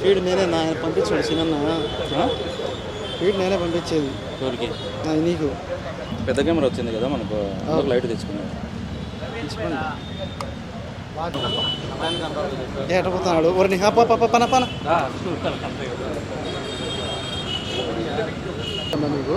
Feed నేనే నా పంపించాడు చిన్న ఫీడ్ నేనే పంపించేది. ఎవరికి? నా నీకు. పెద్ద కెమెరా వచ్చింది కదా మనకు. లైట్ తెచ్చుకున్నాం తీసుకోండి ఏ ఎట్ట పోతున్నాడు ఒరి నీ పన పన. పన పన అన్నా మీకు?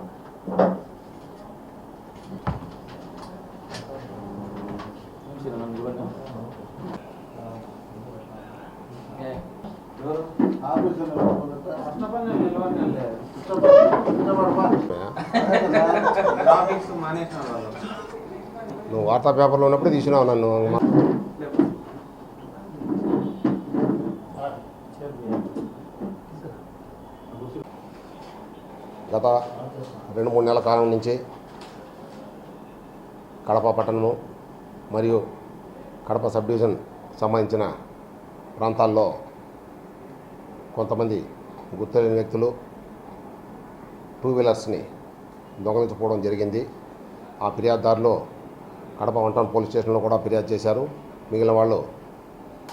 నువ్వు వార్తా పేపర్లో ఉన్నప్పుడు తీసినావు నన్ను. గత రెండు మూడు నెలల కాలం నుంచి కడప పట్టణము మరియు కడప సబ్ డివిజన్ సంబంధించిన ప్రాంతాల్లో కొంతమంది గుర్తులేని వ్యక్తులు టూ వీలర్స్ని దొంగలించిపోవడం జరిగింది. ఆ ఫిర్యాదుదారులు కడప వన్ పోలీస్ స్టేషన్లో కూడా ఫిర్యాదు చేశారు. మిగిలిన వాళ్ళు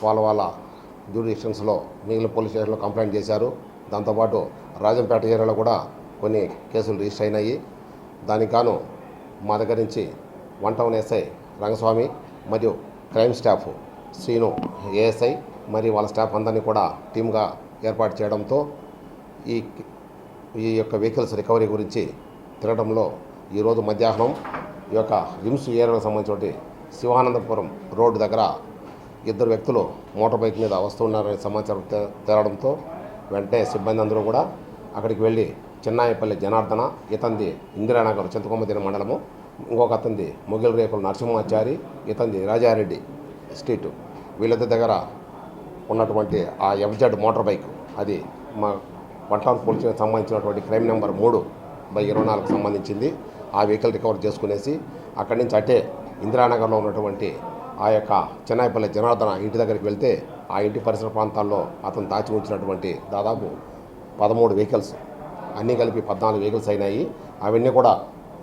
వాళ్ళ వాళ్ళ జ్యూడిషన్స్లో మిగిలిన పోలీస్ స్టేషన్లో కంప్లైంట్ చేశారు. దాంతోపాటు రాజంపేట ఏరియాలో కూడా కొన్ని కేసులు రిజిస్టర్ అయినాయి. దానికి గాను మా దగ్గర నుంచి వన్ టౌన్ ఎస్ఐ రంగస్వామి మరియు క్రైమ్ స్టాఫ్ శ్రీను ఏఎస్ఐ మరియు వాళ్ళ స్టాఫ్ అందరినీ కూడా టీమ్గా ఏర్పాటు చేయడంతో ఈ ఈ యొక్క వెహికల్స్ రికవరీ గురించి తిరగడంలో ఈరోజు మధ్యాహ్నం ఈ యొక్క రిమ్స్ ఏరియాకు సంబంధించిన శివానందపురం రోడ్డు దగ్గర ఇద్దరు వ్యక్తులు మోటార్ బైక్ మీద వస్తున్నారనే సమాచారం తేరడంతో తేలడంతో వెంటనే సిబ్బంది అందరూ కూడా అక్కడికి వెళ్ళి చిన్నాయపల్లి జనార్దన ఇతంది ఇందిరానగర్ చింతకొమ్మదిన మండలము ఇంకొక అతంది మొగిల్ రేకుల నరసింహాచారి ఇతంది రాజారెడ్డి స్ట్రీట్ వీళ్ళిద్దరి దగ్గర ఉన్నటువంటి ఆ ఎఫ్జెడ్ మోటార్ బైక్. అది మా పట్టాన్ పోలీసులకు సంబంధించినటువంటి క్రైమ్ నెంబర్ మూడు బై ఇరవై నాలుగు సంబంధించింది. ఆ వెహికల్ రికవర్ చేసుకునేసి అక్కడి నుంచి అటే ఇందిరానగర్లో ఉన్నటువంటి ఆ యొక్క చెన్నాయిపల్లి జనార్దన ఇంటి దగ్గరికి వెళ్తే ఆ ఇంటి పరిసర ప్రాంతాల్లో అతను దాచి ఉంచినటువంటి దాదాపు పదమూడు వెహికల్స్ అన్నీ కలిపి పద్నాలుగు వెహికల్స్ అయినాయి. అవన్నీ కూడా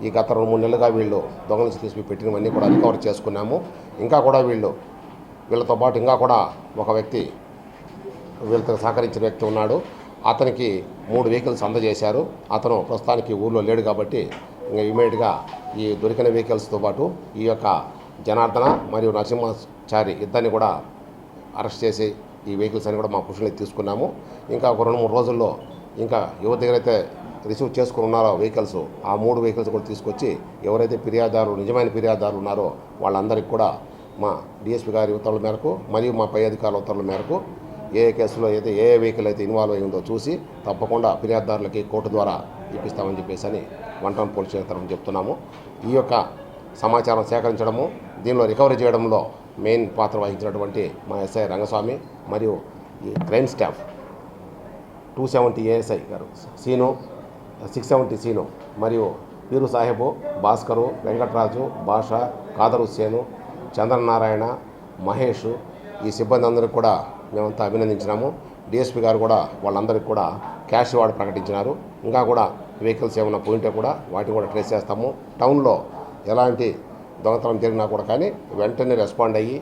ఈ గత రెండు మూడు నెలలుగా వీళ్ళు దొంగలించి తీసుకుని పెట్టినవన్నీ కూడా రికవర్ చేసుకున్నాము. ఇంకా కూడా వీళ్ళు వీళ్ళతో పాటు ఇంకా కూడా ఒక వ్యక్తి వీళ్ళతో సహకరించిన వ్యక్తి ఉన్నాడు. అతనికి మూడు వెహికల్స్ అందజేశారు. అతను ప్రస్తుతానికి ఊర్లో లేడు కాబట్టి ఇంకా ఇమీడియట్గా ఈ దొరికిన వెహికల్స్తో పాటు ఈ యొక్క జనార్దన మరియు నరసింహాచారి ఇద్దరిని కూడా అరెస్ట్ చేసి ఈ వెహికల్స్ అని కూడా మా పురుషులకి తీసుకున్నాము. ఇంకా ఒక రెండు మూడు రోజుల్లో ఇంకా ఎవరి దగ్గర అయితే రిసీవ్ చేసుకుని ఉన్నారో వెహికల్స్ ఆ మూడు వెహికల్స్ కూడా తీసుకొచ్చి ఎవరైతే ఫిర్యాదారులు నిజమైన ఫిర్యాదారులు ఉన్నారో వాళ్ళందరికీ కూడా మా డిఎస్పీ గారి ఉత్తర్వుల మేరకు మరియు మా పై అధికారుల ఉత్తర్వుల మేరకు ఏ కేసులో అయితే ఏ వెహికల్ అయితే ఇన్వాల్వ్ అయి ఉందో చూసి తప్పకుండా ఫిర్యాదుదారులకి కోర్టు ద్వారా ఇప్పిస్తామని చెప్పేసి అని వంటం టౌన్ పోలీస్ స్టేషన్ తరఫున చెప్తున్నాము. ఈ యొక్క సమాచారం సేకరించడము దీనిలో రికవరీ చేయడంలో మెయిన్ పాత్ర వహించినటువంటి మా ఎస్ఐ రంగస్వామి మరియు ఈ crime staff two seventy ASI గారు సీను సిక్స్ సెవెంటీ సీను మరియు పీరు సాహెబు భాస్కరు వెంకటరాజు భాష కాదరు హుస్సేను చంద్రనారాయణ మహేష్ ఈ సిబ్బంది అందరికీ కూడా మేమంతా అభినందించినాము. డిఎస్పీ గారు కూడా వాళ్ళందరికీ కూడా క్యాష్ అవార్డు ప్రకటించినారు. ఇంకా కూడా వెహికల్స్ ఏమైనా పోయింటే కూడా వాటిని కూడా ట్రేస్ చేస్తాము. టౌన్లో ఎలాంటి దొంగతనం జరిగినా కూడా కానీ వెంటనే రెస్పాండ్ అయ్యి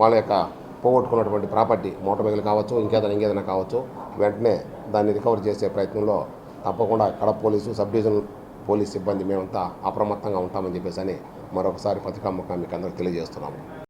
వాళ్ళ యొక్క పోగొట్టుకున్నటువంటి ప్రాపర్టీ మోటార్ వెహికల్ కావచ్చు ఇంకేదైనా ఇంకేదైనా కావచ్చు వెంటనే దాన్ని రికవర్ చేసే ప్రయత్నంలో తప్పకుండా Kadapa police sub division police సిబ్బంది మేమంతా అప్రమత్తంగా ఉంటామని చెప్పేసి అని మరొకసారి పత్రికాముఖం మీకు అందరికీ తెలియజేస్తున్నాము.